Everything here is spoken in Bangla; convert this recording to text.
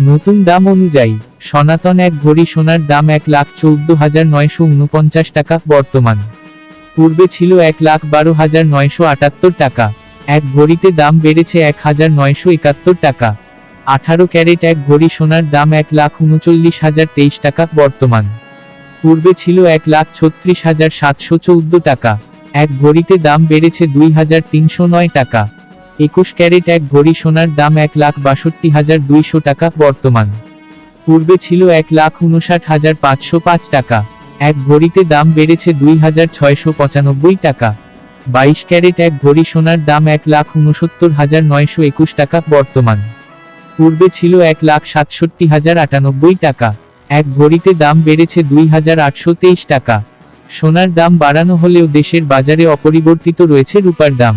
নতুন দাম অনুযায়ী, সনাতন এক ভরি সোনার দাম এক লাখ চৌদ্দ হাজার নয়শো উনপঞ্চাশ টাকা, বর্তমান। পূর্বে ছিল এক লাখ বারো হাজার নয়শো আটাত্তর টাকা। এক ভরিতে দাম বেড়েছে এক হাজার নয়শো একাত্তর টাকা। আঠারো ক্যারেট এক ভরি সোনার দাম এক লাখ উনচল্লিশ হাজার তেইশ টাকা, বর্তমান। পূর্বে ছিল এক লাখ ছত্রিশ হাজার সাতশো চৌদ্দ টাকা। এক ভরিতে দাম বেড়েছে দুই হাজার তিনশো নয় টাকা। একুশ ক্যারেট এক ভরি সোনার দাম এক লাখ বাষট্টি হাজার দুইশো টাকা বর্তমান। পূর্বে ছিল এক লাখ উনষাট হাজার পাঁচশো পাঁচ টাকা। এক ভরিতে দাম বেড়েছে দুই হাজার ছয়শো পঁচানব্বই টাকা। বাইশ ক্যারেট এক ভরি সোনার দাম এক লাখ উনসত্তর হাজার নয়শো একুশ টাকা বর্তমান। পূর্বে ছিল এক লাখ সাতষট্টি হাজার আটানব্বই টাকা। এক ভরিতে দাম বেড়েছে দুই হাজার আটশো তেইশ টাকা। সোনার দাম বাড়ানো হলেও দেশের বাজারে অপরিবর্তিত রয়েছে রূপার দাম।